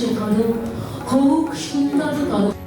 Hoşçakalın. Kovuk şunları da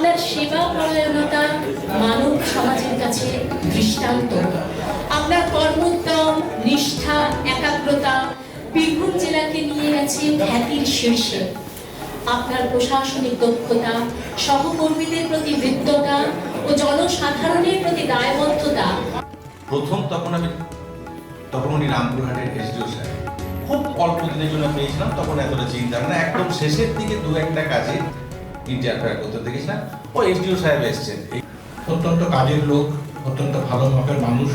আপনার সেবা পরায়ণতা মানব সমাজের কাছে দৃষ্টান্ত। আপনার কর্মোদ্যম নিষ্ঠা, একাগ্রতা বীরভূম জেলাকে নিয়ে গেছে খ্যাতির শীর্ষে। আপনার প্রশাসনিক দক্ষতা, সহকর্মীদের প্রতি হৃদ্যতা ও জনসাধারণের প্রতি দায়বদ্ধতা। প্রথম তখন আমি তখন উনি রামপুরহাটের এসডিও সাহেব খুব অল্প দিনের জন্য পেয়েছিলাম, তখন এতটা চিন্তা না। একদম শেষের দিকে দু একটা কাজে ইন্টারফেয়ার করতে দেখেছিলাম ও এসডিও সাহেব এসছেন। অত্যন্ত কাজের লোক, অত্যন্ত ভালো মাপের মানুষ।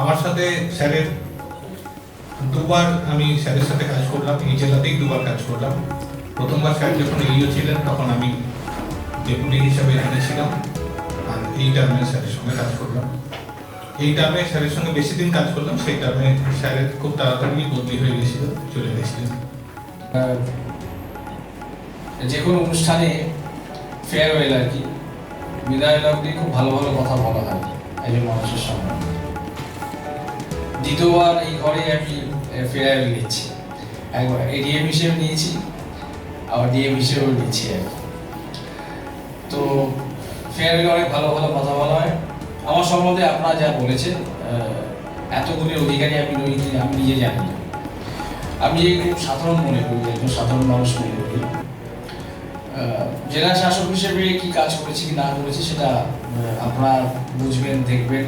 আমার সাথে স্যারের দুবার আমি স্যারের সাথে কাজ করলাম, এই জেলাতেই দুবার কাজ করলাম। প্রথমবার স্যার যখন ইও ছিলেন, তখন আমি ডেপুটি হিসাবে এখানে ছিলাম আর এই টার্মে স্যারের সঙ্গে কাজ করলাম। এই টার্মে স্যারের সঙ্গে বেশি দিন কাজ করলাম, সেই টার্মে স্যারের খুব তাড়াতাড়ি বদলি হয়ে গেছিল, চলে গেছিলেন যে কোনো অনুষ্ঠানে ফেয়ারওয়েল আর কি। বিদায় লগ্নে খুব ভালো ভালো কথা বলা হয় একজন মানুষের সামনে দ্বিতীয়বার এই ঘরে আমি ফেয়ারওয়েল নিচ্ছি। একবার এডিএম হিসেবে নিয়েছি, আবার ডিএম হিসেবেও নিচ্ছি আর। তো ফেয়ারওয়েলে অনেক ভালো ভালো কথা বলা হয়। আমার সম্বন্ধে আপনারা যা বলেছেন এতগুলি অধিকারী আমি নই, আমি নিজে জানি আমি এই খুব সাধারণ মনে করি, একজন সাধারণ মানুষ মনে করি। জেলা শাসক হিসেবে কি কাজ করেছি কি না করেছি সেটা আপনারা বুঝবেন, দেখবেন,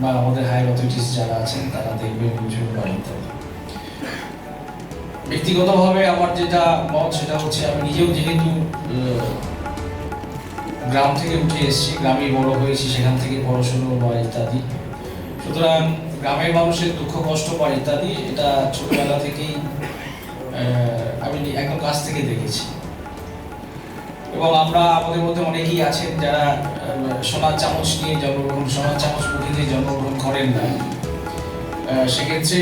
বা আমাদের হায়ার অথরিটিস যারা আছেন, তারা দেখবেন, বুঝবেন বা ইত্যাদি ব্যক্তিগতভাবে আমার যেটা মত, সেটা হচ্ছে আমি নিজেও যেহেতু গ্রাম থেকে উঠে এসেছি গ্রামে বড় হয়েছি, সেখান থেকে পড়াশুনো বা ইত্যাদি। সুতরাং গ্রামের মানুষের দুঃখ, কষ্ট বা ইত্যাদি, এটা ছোটবেলা থেকেই আমি একদম কাছ থেকে দেখেছি। এবং আমরা আমাদের মধ্যে অনেকেই আছেন যারা সোনার চামচ নিয়ে জন্মগ্রহণ, সোনার চামচ মুখে জন্মগ্রহণ করেন না। সেক্ষেত্রে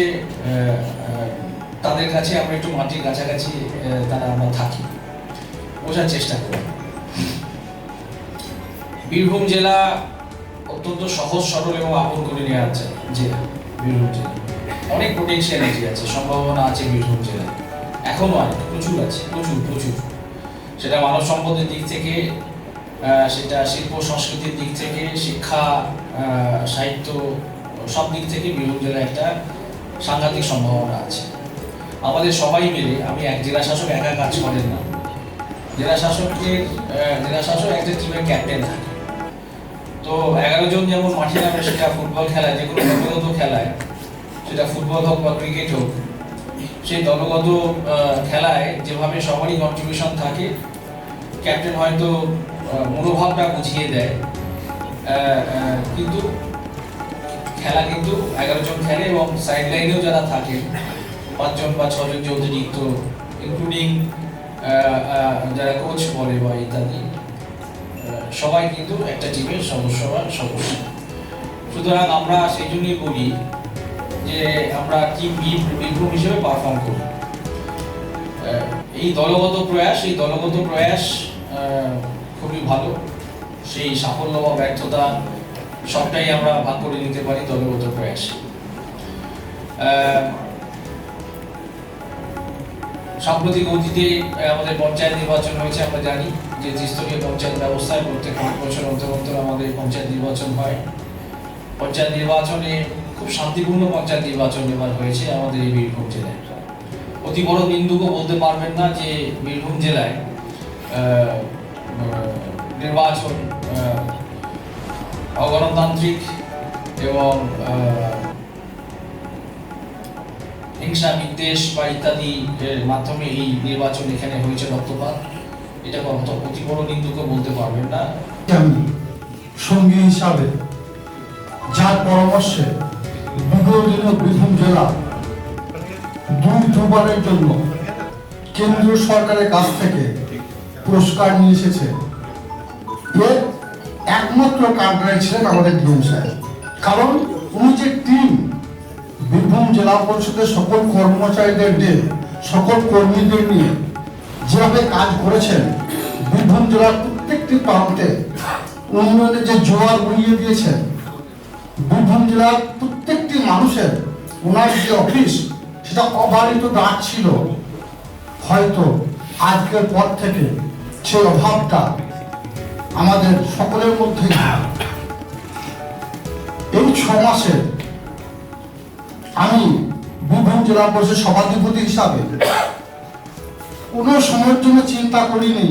তাদের কাছে আমরা একটু মাটির কাছাকাছি তারা আমরা থাকি। বোঝার চেষ্টা করি। বীরভূম জেলা অত্যন্ত সহজ, সরল এবং আপন করে নেওয়া আছে জেলা, বীরভূম জেলা। অনেক পোটেনশিয়ালিটি আছে, সম্ভাবনা আছে বীরভূম জেলায়। এখনও আছে, প্রচুর আছে, প্রচুর প্রচুর। সেটা মানব সম্পদের দিক থেকে সেটা শিল্প সংস্কৃতির দিক থেকে শিক্ষা সাহিত্য সব দিক থেকে বীরভূম জেলায় একটা সাংঘাতিক সম্ভাবনা আছে। আমাদের সবাই মিলে আমি এক জেলা শাসক একা কাজ করেন না। জেলা শাসকের আহ, জেলা শাসক একটা টিমের ক্যাপ্টেন থাকে। তো এগারো জন যেমন মাঠে নামে সেটা ফুটবল খেলায় যে কোনো খেলায় সেটা ফুটবল হোক বা ক্রিকেট হোক সেই দলগত খেলায় যেভাবে সবারই কন্ট্রিবিউশন থাকে ক্যাপ্টেন হয়তো মনোভাবটা বুঝিয়ে দেয়। কিন্তু খেলা কিন্তু এগারো জন খেলে এবং সাইড লাইনেও যারা থাকে, পাঁচজন বা ছজন যে অতিরিক্ত ইনক্লুডিং যারা কোচ বলে বা ইত্যাদি সবাই কিন্তু একটা টিমের সদস্য বা সদস্য। সুতরাং আমরা সেই জন্যই বলি যে আমরা টিম বীরভূম হিসেবে পারফর্ম করি। এই দলগত প্রয়াস, এই দলগত প্রয়াস খুবই ভালো। সেই সাফল্য বা ব্যর্থতা সবটাই আমরা ভাগ করে নিতে পারি দলগত প্রয়াস। সাম্প্রতিক অতীতে আমাদের পঞ্চায়েত নির্বাচন হয়েছে, আমরা জানি যে ত্রিস্তরীয় পঞ্চায়েত ব্যবস্থায় প্রত্যেক পাঁচ বছর অন্তর অন্তর আমাদের পঞ্চায়েত নির্বাচন হয়। পঞ্চায়েত নির্বাচনে খুব শান্তিপূর্ণ পঞ্চায়েত নির্বাচন এবার হয়েছে আমাদের এই বীরভূম জেলায়। অতি বড় বিন্দুকে বলতে পারবেন না যে বীরভূম জেলায় নির্বাচন অগণতান্ত্রিক এবং হিংসা, বিদ্বেষ বা ইত্যাদি মাধ্যমে এই নির্বাচন এখানে হয়েছে রক্তপাত। এটা কত অতি বড় বিন্দুকে বলতে পারবেন না। সঙ্গী হিসাবে যার পরামর্শে কেন্দ্রীয় সরকারের কাছ থেকে পুরস্কার নিয়ে একমাত্র কারণ উনি যে টিম বীরভূম জেলা পরিষদের সকল কর্মচারীদের দিয়ে, সকল কর্মীদের নিয়ে যেভাবে কাজ করেছেন, বীরভূম জেলার প্রত্যেকটি প্রান্তে উন্নয়নের যে জোয়ার বইয়ে দিয়েছেন, বীরভূম জেলার প্রত্যেকটি মানুষের, ওনার যে অফিস, সেটা অবারিত ডাক ছিল। হয়তো আজকের পর থেকে সেই অভাবটা আমাদের সকলের মধ্যে এই ছ মাসে আমি বীরভূম জেলা পরিষদ সভাধিপতি হিসাবে কোনো সময়ের জন্য চিন্তা করিনি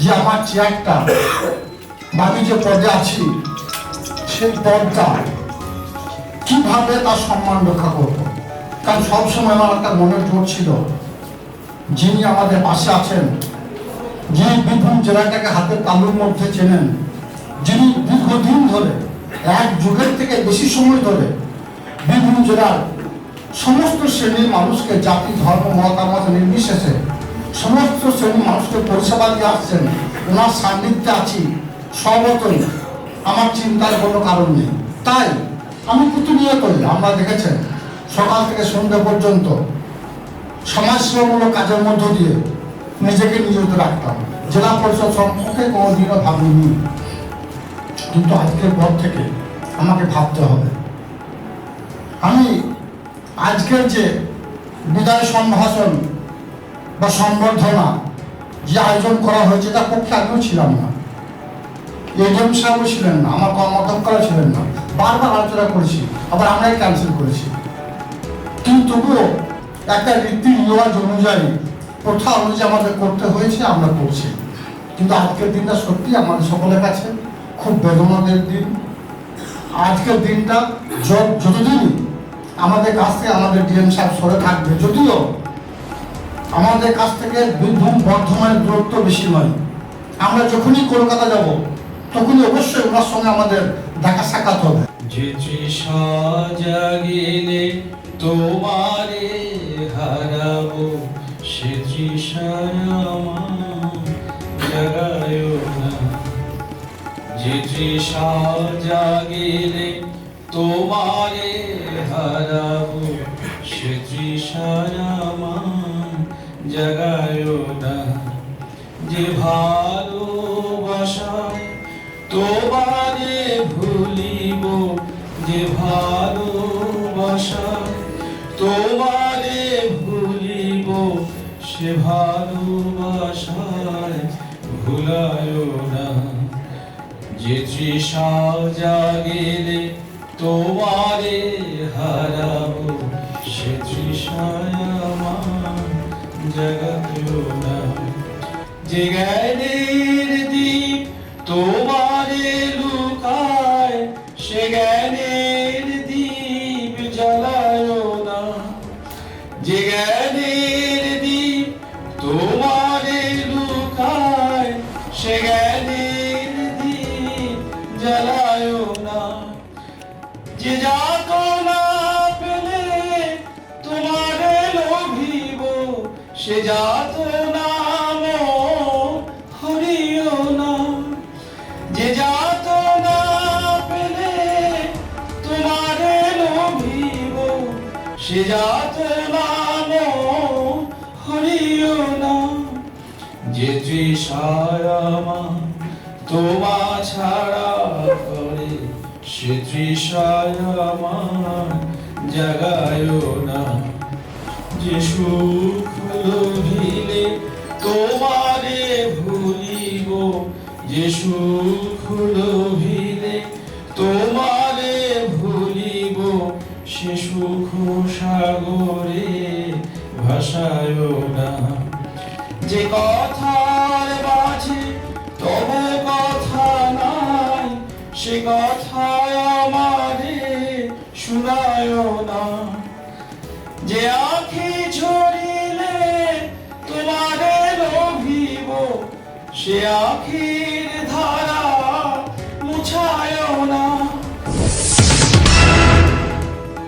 যে আমার চেয়ারটা বা আমি যে পদে আছি, সেই পদটা কীভাবে তার সম্মান রক্ষা করব? কারণ সবসময় আমার একটা মনের জোর ছিল। যিনি আমাদের পাশে আছেন, যিনি বীরভূম জেলাটাকে হাতের তালুর মধ্যে চেনেন, যিনি দীর্ঘদিন ধরে, এক যুগের থেকে বেশি সময় ধরে বীরভূম জেলার সমস্ত শ্রেণির মানুষকে জাতি, ধর্ম, মতামত নির্বিশেষে সমস্ত শ্রেণির মানুষকে পরিষেবা দিয়ে আসছেন, ওনার সান্নিধ্যে আছি। সর্বতই আমার চিন্তার কোনো কারণ নেই। তাই আমি প্রতিনিয়তই আমরা দেখেছেন, সকাল থেকে সন্ধ্যা পর্যন্ত সমাজসেবামূলক কাজের মধ্য দিয়ে নিজেকে নিয়োজিত রাখতাম। জেলা পরিষদ সম্পর্কে কোনোদিনও ভাবিনি। কিন্তু আজকের পর থেকে আমাকে ভাবতে হবে। আমি আজকের যে বিদায় সম্ভাষণ বা সম্বর্ধনা যে আয়োজন করা হয়েছে, তার পক্ষে আমিও ছিলাম না। এজেম সাহেবও ছিলেন না, আমার কর্মধ্যক্ষরা ছিলেন না। বারবার আলোচনা করেছি, আবার আমরাই ক্যান্সেল করেছি। কিন্তু তবুও একটা রীতি রিওয়াজ অনুযায়ী প্রথা অনুযায়ী আমাদের করতে হয়েছে, আমরা করছি। কিন্তু আজকের দিনটা সত্যি আমাদের সকলের কাছে খুব বেদনাদের দিন। আজকের দিনটা য- যতদিন আমাদের কাছ থেকে আমাদের ডিএম সাহেব সরে থাকবে, যদিও আমাদের কাছ থেকে বীরভূম বর্ধমানের দূরত্ব বেশি নয়। আমরা যখনই কলকাতা যাব, তখনই অবশ্যই ওনার সঙ্গে আমাদের দেখা সাক্ষাৎ হবে। যে তৃষা জাগিলে তোমারে হারাবো, সে তৃষায় আমার জাগায় না যে তৃষা জাগিলে তোমারে হারাবো, সে তৃষায় আমার জাগায় না যে ভালোবাসায় তোমারে ভুলিব যে ভালোবাসায় তোমারে ভুলিব সে ভালোবাসায় ভুলায় না। যে তৃষা জাগিলে তোমারে হারাবো, সে তৃষায় আমার জাগাতেও না। যে জ্ঞানের দ্বীপ তোমারে জ্বালায় না। যে যাত না পেলে তোমারে লোভিব, সে যাত নাম হরিও না। যে যাত না পেলে তোমারে লোভিব, সে যাত নাম হরিও না। যে তৃষায় আমার তোমা ছাড়া করে সে তৃষায় জাগায় না। যে সুখ লোভিলে তোমারে ভুলিব, যে সুখ লোভিলে তোমারে ভুলিব, সে সুখ সাগরে ভাসায় না। যে কথার সে কথা আমারে শুনায় না। যে আখি ঝরিলে তোমারে রভিব সে আখির ধারা মুছায় না।